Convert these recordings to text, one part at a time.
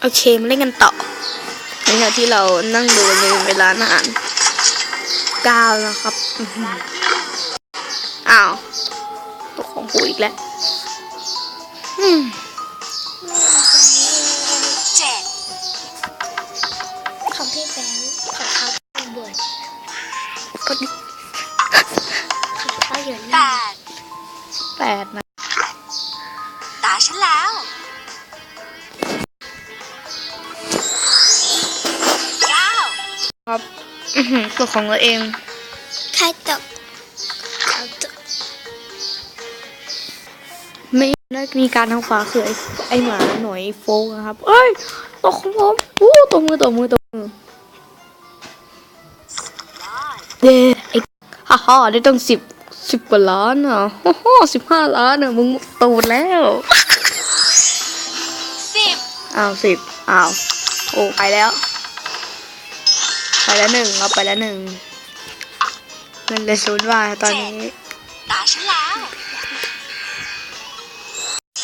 โอเคมาเล่นกันต่อในขณะที่เรานั่งดูในเวลานอาหารเก้านะครับอื้อหืออ้าวตัวของปูอีกแล้วอืมเจ็ดของพี่แบงค์ของเขาเป็นบวชก็ดิของเขาอยู่แปนี่ดแปดนะ ครับอือหือตัวของเราเอง ใครตกเขาตกไม่ได้มีการทางขวาคือไอ้ไอหมาหน่อยโฟกนะครับ เอ้ยตัวของผมอู้ตัวมือตัวมือตัวมือยอดเด้ไอ้ฮ่าฮ่าได้ตั้งสิบสิบกว่าล้านอะฮ่าฮ่าสิบห้าล้านอะมึงตูดแล้วสิบอ้าวสิบอ้าวโอ้ไปแล้ว ไปแล้วหนึ่งเอาไปแล้วหนึ่งเงินเลยศูนย์ว่าตอนนี้ตาฉันแล้ว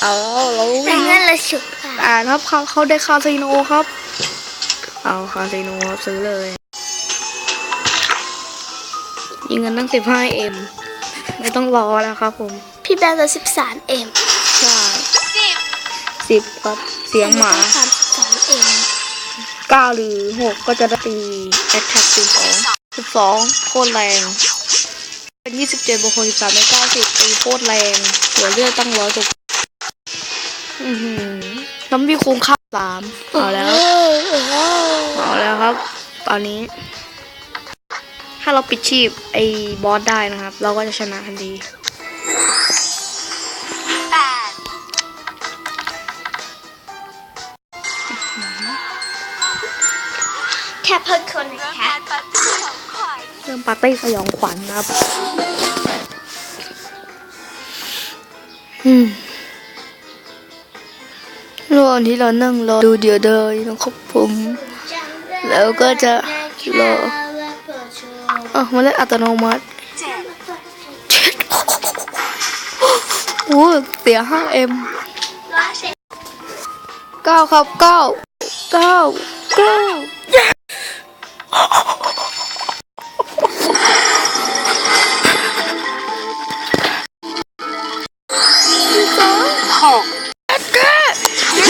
เอาแล้วแต่เงินละฉุกค่ะอ่านครับเขาเขาได้คาสิโนครับ เอาคาสิโนครับซื้อเลยยิงเงินตั้งสิบห้าเอ็มไม่ต้องรอแล้วครับผม พี่แบงค์ละสิบสามเอ็มใช่สิบสิบครับเสียงหมาสามสิบสามเอ็มเก้าหรือหกก็จะได้ตีแอคแท็กตีสองสิบสองโคตรแรง เป็นยี่สิบเจ็ดบวกหกสิบสามเป็นเก้าสิบตีโคตรแรงเหลือเลือดตั้งร้อยกว่าอือหือน้ำพี่คุ้มค่าสามเอาแล้วเอาแล้วครับ ตอนนี้ ถ้าเราปิดชีพไอ้บอสได้นะครับ เราก็จะชนะทันที แค่เพิ่มคนเริ่นะมคะงานปาร์ตี้ของขวัญเริ่มปาร์ตี้สยองขวัญนะครับอืมระหว่างที่เรานั่งรอดูเดี๋ยวเดยนะครับผม แล้วก็จะรออะมาเล่นอัตโนมัติเจ็ดโอ้เสียห้าเอ็มร้อยสิบเก้าครับเก้าเก้าเก้า องหกแก้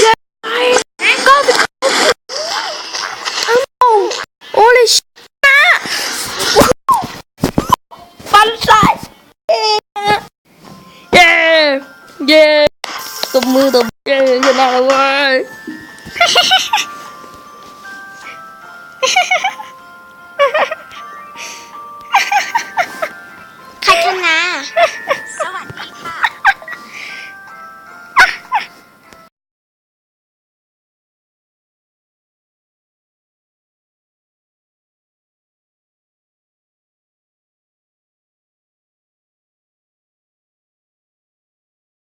เย้เก้าสิบอ้า